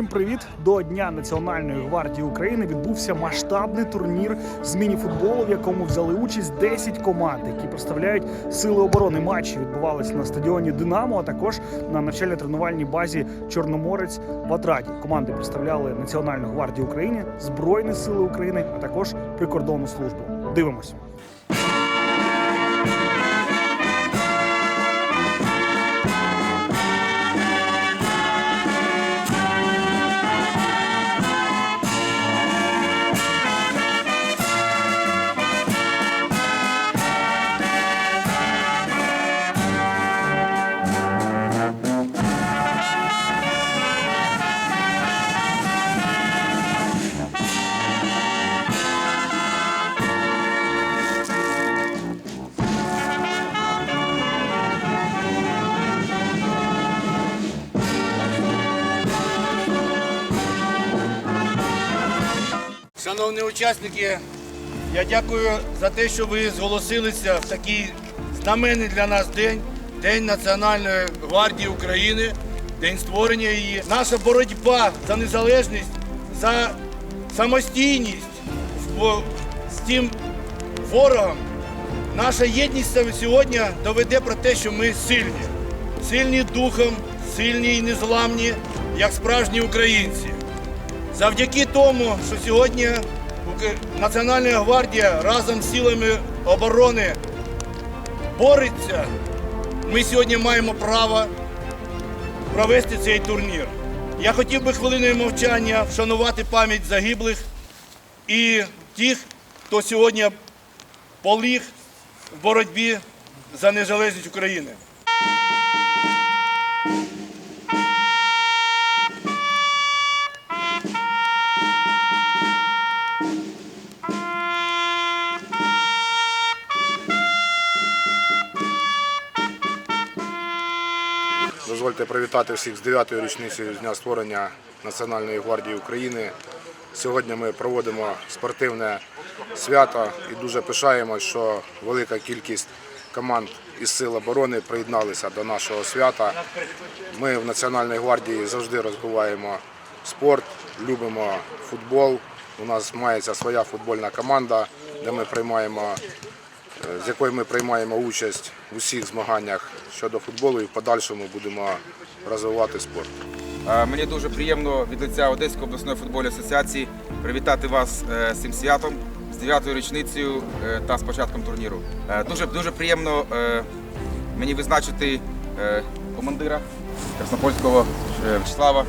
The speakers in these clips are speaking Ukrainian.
Всім привіт! До Дня Національної гвардії України відбувся масштабний турнір з міні-футболу, в якому взяли участь 10 команд, які представляють сили оборони. Матчі відбувалися на стадіоні Динамо, а також на навчально-тренувальній базі Чорноморець в Атраді. Команди представляли Національну гвардію України, Збройні Сили України, а також прикордонну службу. Дивимось. Шановні учасники, я дякую за те, що ви зголосилися в такий знаменний для нас день, День Національної гвардії України, день створення її. Наша боротьба за незалежність, за самостійність з тим ворогом. Наша єдність сьогодні доведе про те, що ми сильні. Сильні духом, сильні і незламні, як справжні українці. Завдяки тому, що сьогодні Національна гвардія разом з силами оборони бореться, ми сьогодні маємо право провести цей турнір. Я хотів би хвилиною мовчання вшанувати пам'ять загиблих і тих, хто сьогодні поліг в боротьбі за незалежність України. Дозвольте привітати всіх з 9-ї річниці з дня створення Національної гвардії України. Сьогодні ми проводимо спортивне свято і дуже пишаємось, що велика кількість команд із сил оборони приєдналися до нашого свята. Ми в Національній гвардії завжди розвиваємо спорт, любимо футбол. У нас мається своя футбольна команда, де ми приймаємо з якої ми приймаємо участь в усіх змаганнях щодо футболу і в подальшому будемо розвивати спорт. Е, Мені дуже приємно від лиця Одеської обласної футбольної асоціації привітати вас е, з цим святом, з 9-ю річницею е, та з початком турніру. Дуже дуже приємно мені визначити командира Краснопольського Вячеслава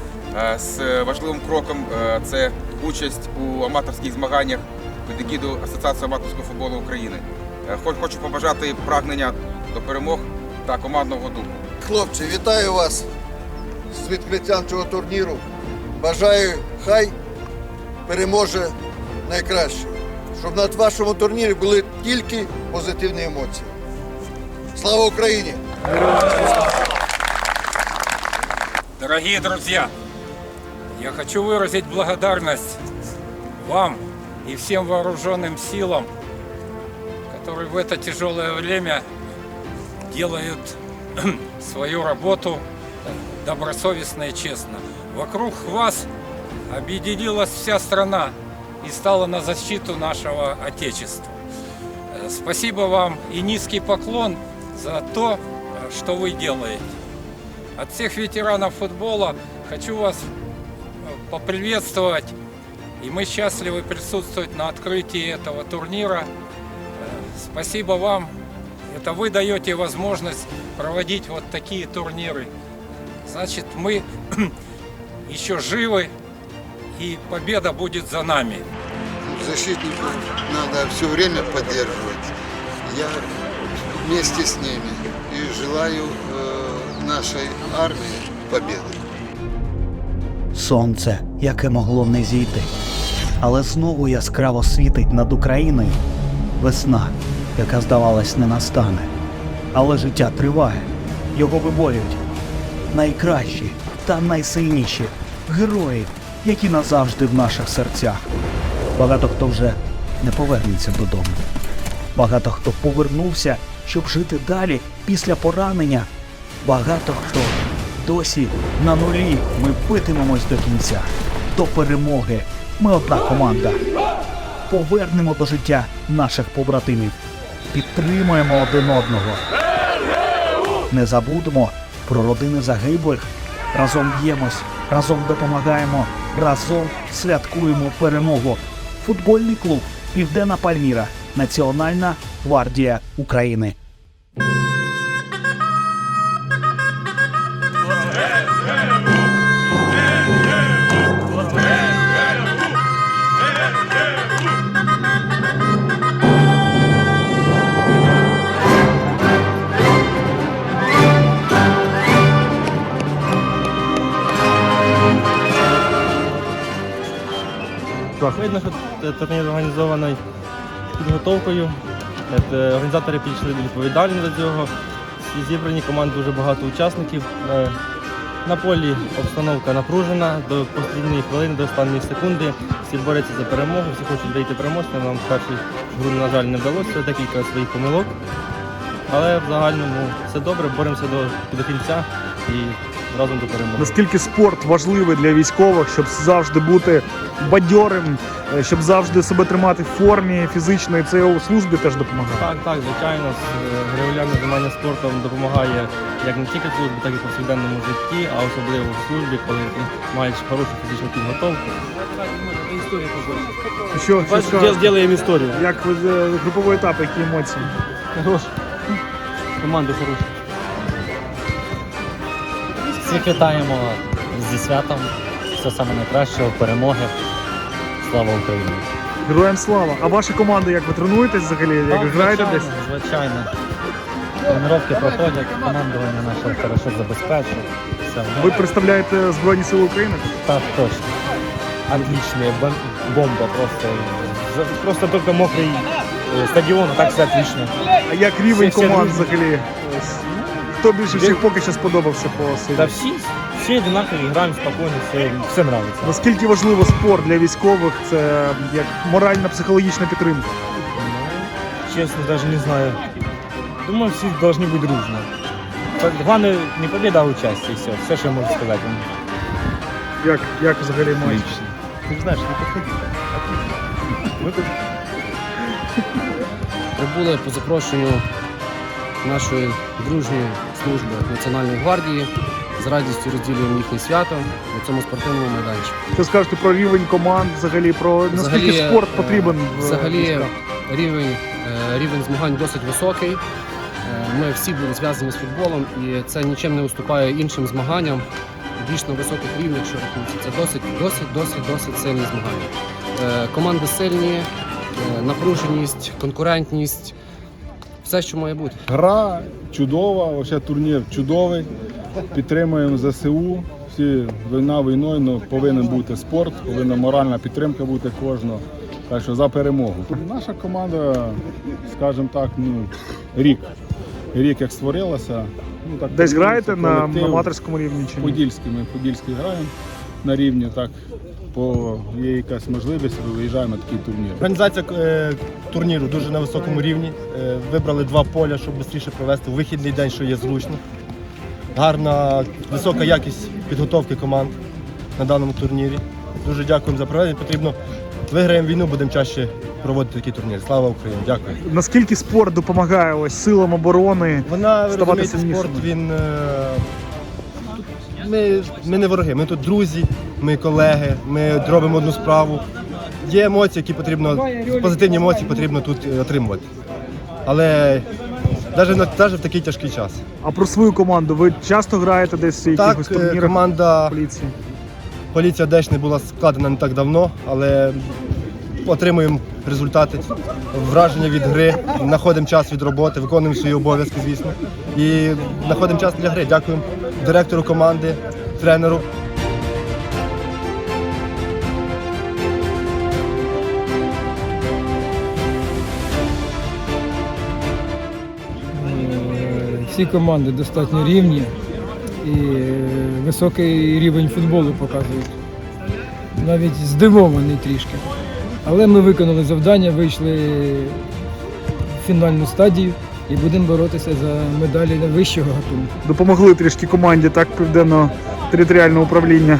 з важливим кроком. Це участь у аматорських змаганнях під егіду Асоціації аматорського футболу України. Е, хо- Хочу побажати прагнення до перемог та командного духу. Хлопці, вітаю вас з відкриттям цього турніру. Бажаю, хай переможе найкраще. Щоб на вашому турнірі були тільки позитивні емоції. Слава Україні! Дорогие друзья, я хочу выразить благодарность вам и всем вооруженным силам, которые в это тяжелое время делают свою работу добросовестно и честно. Вокруг вас объединилась вся страна и стала на защиту нашего Отечества. Э, Спасибо вам и низкий поклон за то, э, что вы делаете. От всех ветеранов футбола хочу вас э, поприветствовать. И мы счастливы присутствовать на открытии этого турнира. Э, Спасибо вам. Это вы даете возможность проводить вот такие турниры. Значит, мы еще живы, и победа будет за нами. Защитников надо все время поддерживать. Я вместе с ними и желаю э, нашей армии победы. Сонце, яке могло не зійти, але знову яскраво світить над Україною. Весна, яка здавалась не настане. Але життя триває, його виборюють найкращі та найсильніші герої, які назавжди в наших серцях. Багато хто вже не повернеться додому. Багато хто повернувся, щоб жити далі після поранення. Багато хто досі на нулі. Ми битимемось до кінця, до перемоги. Ми одна команда. Повернемо до життя наших побратимів. Підтримуємо один одного. Не забудемо про родини загиблих. Разом б'ємось, разом допомагаємо, разом святкуємо перемогу. Футбольний клуб Південна Пальміра, Національна гвардія України. Видно, що турнір організований підготовкою. Е, Організатори підійшли відповідально до цього. Зібрані команд дуже багато учасників. Е, На полі обстановка напружена до останньої хвилини, до останньої секунди. Всі борються за перемогу, всі хочуть вийти переможцями. Нам в першій гру, на жаль, не вдалося, декілька своїх помилок. Але в загальному все добре, боремося до, до кінця і разом до перемоги. Наскільки спорт важливий для військових, щоб завжди бути бадьорим, е, щоб завжди себе тримати в формі фізичної, це у службі теж допомагає. Так, так, звичайно, е, регулярне займання спортом допомагає як не тільки в службі, так і в повсякденному житті, а особливо в службі, коли ти маєш хорошу фізичну підготовку. Що, що скажете? Ділаємо історію. Як ви, е, груповий етап, які емоції? Хорош. Команди хороші. Всіх вітаємо зі святом. Все саме найкращого, перемоги. Слава Україні! Героям слава! А ваша команда, як ви тренуєтесь взагалі? Як Так, граєте десь? Звичайно. Тренування проходять, командування наше хорошо забезпечує. Все, Ви представляєте Збройні Сили України? так точно. Отличная бомба просто. Просто только мокрый э, стадион, а так все отлично. А як рівень Всі- всі команд взагалі? Ось. Хто більше всіх поки що сподобався по Да силі? все, все одинаково, играем спокойно, все, все нравится. Наскільки важливо спорт для військових? Це як моральна психологічна підтримка. Ну, честно, даже не знаю. Думаю, все должны быть дружно. Главное не победа, а участие, все. Все, что я могу сказать. Як, як взагалі матч? Ты же знаешь, не подходи. прибули по запрошенню нашої дружньої служби Національної гвардії. З радістю розділюємо їхнє свято на цьому спортивному майданчику. Що скажете про рівень команд, взагалі про наскільки Взагалі, спорт е, потрібен Взагалі рівень, е, рівень змагань досить високий. Е, Ми всі були зв'язані з футболом, і це нічим не уступає іншим змаганням. Більш на високих рівнях, що рахується. Це досить, досить, досить, досить сильні змагання. Е, Команди сильні, е, напруженість, конкурентність. Все, що має бути. Гра чудова, вообще турнір чудовий. Підтримуємо ЗСУ. Всі війна війною, але повинен бути спорт, повинна моральна підтримка бути кожного. Так що за перемогу. Наша команда, скажімо так, ну, рік. Рік як створилася. Ну, так, Десь граєте на колектив. аматорському рівні чи ні? Подільський, ми Подільський граємо на рівні, так по є якась можливість, виїжджаємо на такий турнір. Організація е, турніру дуже на високому рівні. Е, вибрали два поля, щоб швидше провести вихідний день, що є зручно. Гарна, висока якість підготовки команд на даному турнірі. Дуже дякуємо за проведення. Потрібно виграємо війну, будемо чаще проводити такі турніри. Слава Україні! Дякую. Наскільки спорт допомагає ось силам оборони? Вона Ставати розумієте, сильнішими. спорт він. е, Ми, ми не вороги, ми тут друзі, ми колеги, ми робимо одну справу. Є емоції, які потрібно, позитивні емоції потрібно тут е, отримувати. Але навіть, на- навіть в такий тяжкий час. А про свою команду ви часто граєте десь в якихось Так, е, турнірах команда поліції? поліція не була складена не так давно, але отримуємо результати, враження від гри, знаходимо час від роботи, виконуємо свої обов'язки, звісно. І знаходимо час для гри. Дякуємо директору команди, тренеру. Всі команди достатньо рівні і високий рівень футболу показують. Навіть здивований трішки. Але ми виконали завдання, вийшли в фінальну стадію і будемо боротися за медалі вищого гатунку. Допомогли трішки команді так південного територіального управління.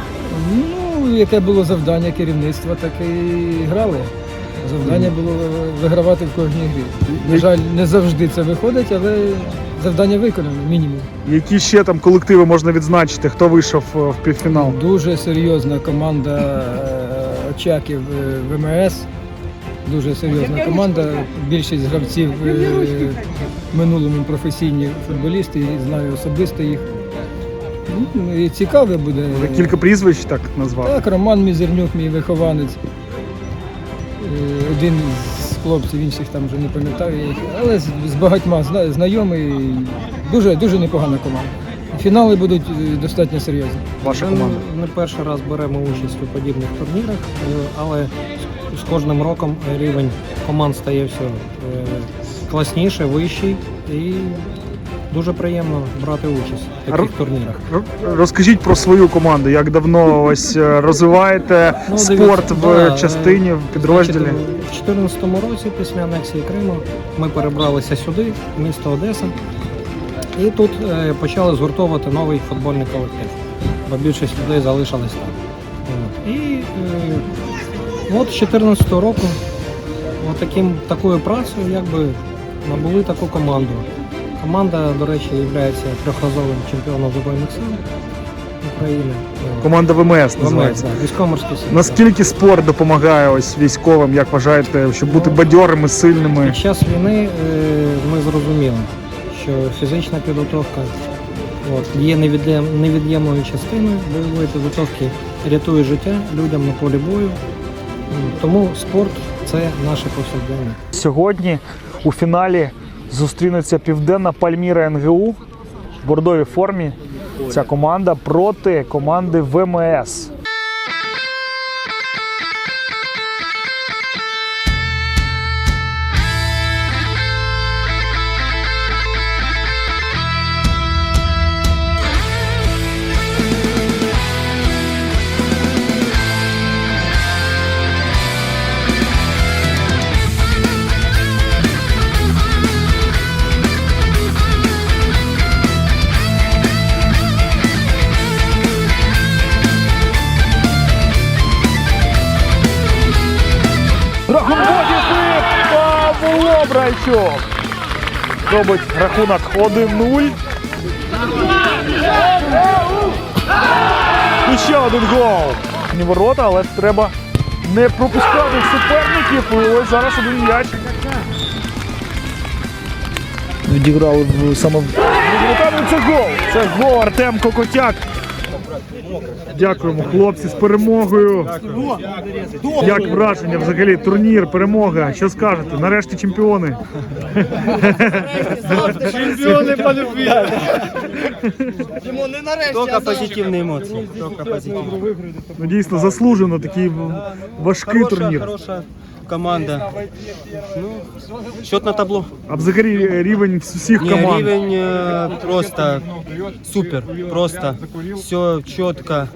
Ну, яке було завдання керівництва, так і грали. Завдання було вигравати в кожній грі. На жаль, не завжди це виходить, але завдання виконано, мінімум. Які ще там колективи можна відзначити, хто вийшов е, в півфінал? Дуже серйозна команда е, Очаків е, ВМС. Дуже серйозна команда. Більшість гравців е, в минулому професійні футболісти, і знаю особисто їх. Ну, і цікаве буде. Кілька прізвищ так назвав. Так, Роман Мізернюк, мій вихованець. Е, Один з хлопців, інших там вже не пам'ятаю, але з, багатьма знайомий. Дуже, дуже непогана команда. Фінали будуть е, достатньо серйозні. Ваша Ми команда. не перший раз беремо участь у подібних турнірах, але з- кожним роком рівень команд стає все е, класніше, вищий і дуже приємно брати участь в таких турнірах. Розкажіть про свою команду, як давно ось е, розвиваєте Ну, спорт в да, частині, е, в підрозділі? Значить, У 2014 році, після анексії Криму, ми перебралися сюди, в місто Одеса, і тут е, почали згуртовувати новий футбольний колектив, бо більшість людей залишилась там. І е, от з 2014 року от таким, такою працею якби набули таку команду. Команда, до речі, є трьохразовим чемпіоном Збройних сил України. Команда ВМС ВМС, називається. да, військово-морські сили. Наскільки спорт допомагає ось військовим, як вважаєте, щоб бути бадьорими, сильними? Під час війни е, ми зрозуміли, що фізична підготовка от, є невід'єм- невід'ємною частиною бойової підготовки, рятує життя людям на полі бою. Тому спорт це наше повсякденне. Сьогодні у фіналі зустрінеться південна Пальміра НГУ в бордовій формі. Ця команда проти команди ВМС. Павло Робить рахунок 1-0. І ще один гол. Не ворота, але треба не пропускати суперників. І ось зараз один м'яч. Відіграли в саме в Це гол. Це гол Артем Кокотяк. Дякуємо, хлопці, з перемогою. Як враження взагалі? Турнір, перемога. Що скажете? Нарешті чемпіони. Чемпіони полюбили. Только позитивные эмоции. Только позитивные. Ну дійсно заслужено такий важкий турнір. хорошая команда. Ну, счет на табло. А взагалі рівень всіх Не, команд. рівень э, просто супер. Просто все четко.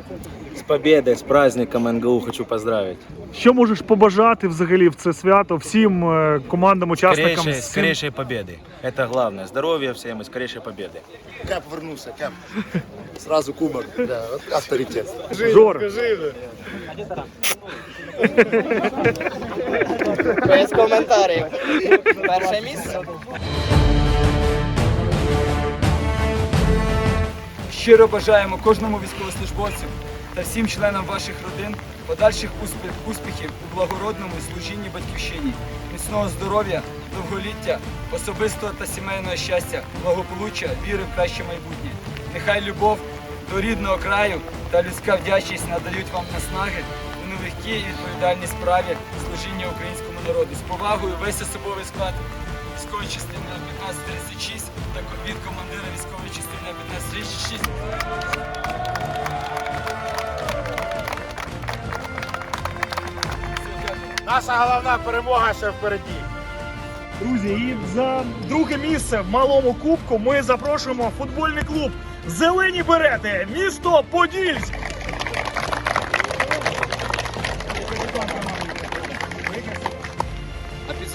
С победой, с праздником НГУ хочу поздравить. Що можеш побажати взагалі в це свято всім е, командам, учасникам? Скорейшей, всім- скорейшей победы. Это главное. Здоровья всем и скорейшей победы. Кеп вернувся, кеп. Сразу кубок. Да, авторитет. Жор. Без коментарів. Перше місце. Щиро бажаємо кожному військовослужбовцю та всім членам ваших родин подальших успіх- успіхів у благородному служінні батьківщині, міцного здоров'я, довголіття, особистого та сімейного щастя, благополуччя, віри в краще майбутнє. Нехай любов до рідного краю та людська вдячність надають вам наснаги у нелегкій і відповідальній справі служіння українському народу. З повагою весь особовий склад військової частини 1536 та від командира військової частини 1536 Наша головна перемога ще впереді. Друзі, і за друге місце в малому кубку ми запрошуємо футбольний клуб Зелені берети, місто Подільськ.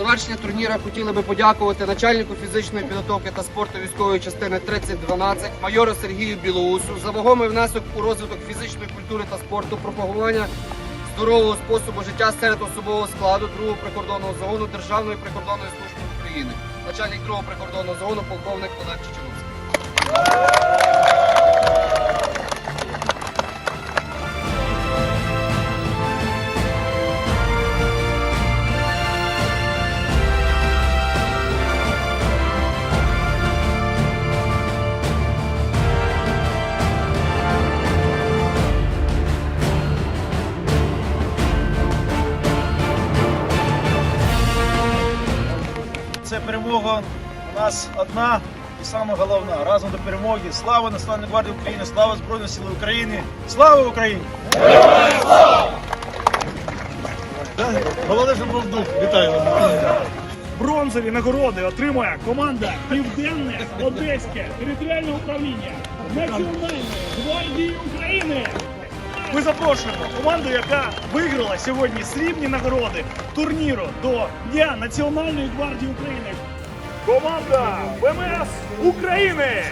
завершення турніру хотіли би подякувати начальнику фізичної підготовки та спорту військової частини 3012 майору Сергію Білоусу за вагомий внесок у розвиток фізичної культури та спорту, пропагування здорового способу життя серед особового складу 2-го прикордонного загону Державної прикордонної служби України, начальник 2-го прикордонного загону полковник Олег Чечеловський. Нас одна і саме головна. Разом до перемоги. Слава Національній гвардії України, слава Збройним силам України, слава Україні! Головне, щоб був дух. Вітаю вас. Бронзові нагороди отримує команда Південне Одеське територіальне управління Національної гвардії України. Ми запрошуємо команду, яка виграла сьогодні срібні нагороди турніру до Дня Національної гвардії України. Команда ВМС України!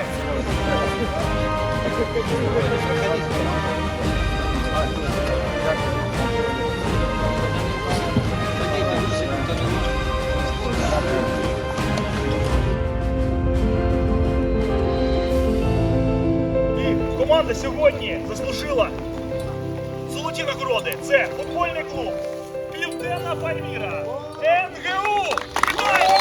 І команда сьогодні заслужила золоті нагороди. Це футбольний клуб Південна Пальміра, НГУ.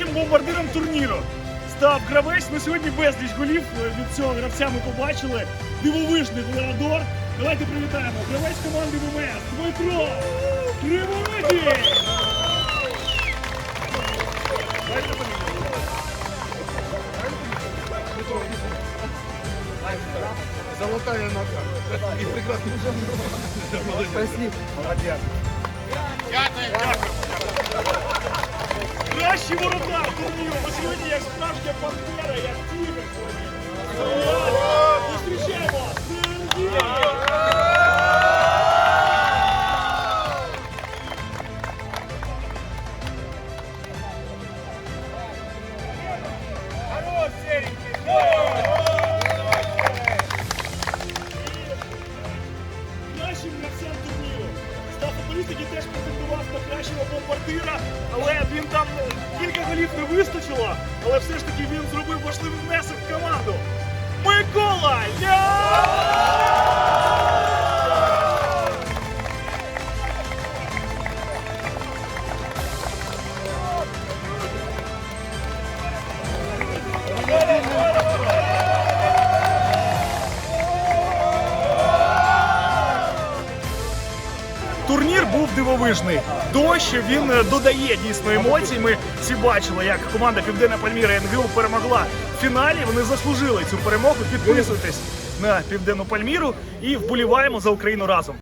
кращим бомбардиром турніру став гравець. На сьогодні безліч голів від цього гравця ми побачили. Дивовижний Леодор. Давайте привітаємо. Гравець команди ВМС Дмитро Кривородій! Дайте фамілію. Золотая нога. І прекрасно. Спасибо. Молодець. Кращий воротар турніру. бо сьогодні як справжня пантера, як тігр. Зустрічаємо дивовижний. Дощ він е, додає дійсно емоцій. Ми всі бачили, як команда Південна Пальміра НГУ перемогла в фіналі. Вони заслужили цю перемогу. Підписуйтесь на Південну Пальміру і вболіваємо за Україну разом.